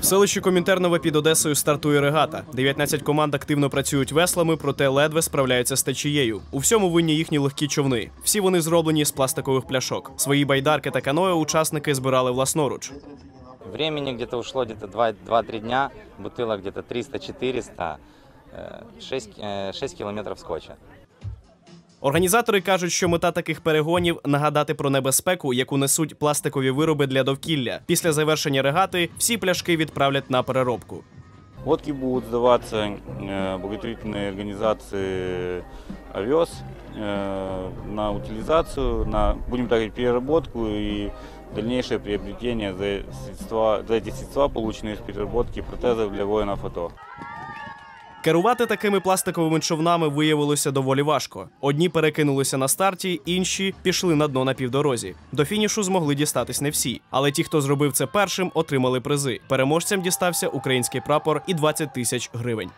В селищі Комінтернове під Одесою стартує регата. 19 команд активно працюють веслами, проте ледве справляються з течією. У всьому винні їхні легкі човни. Всі вони зроблені з пластикових пляшок. Свої байдарки та каное учасники збирали власноруч. Времени где-то ушло где-то 2-3 дня, бутылок где-то 300-400, 6, 6 километров скотча. Організатори кажуть, що мета таких перегонів нагадати про небезпеку, яку несуть пластикові вироби для довкілля. Після завершення регати всі пляшки відправлять на переробку. Лодки будут сдаваться э, благотворительной организации «Овес» э, на утилизацию, на, будем так говорить, переработку и дальнейшее приобретение за, средства, за эти средства, полученные из переработки протезов для воинов АТО. Керувати такими пластиковими човнами виявилося доволі важко. Одні перекинулися на старті, інші пішли на дно на півдорозі. До фінішу змогли дістатись не всі, але ті, хто зробив це першим, отримали призи. Переможцям дістався український прапор і 20 тисяч гривень.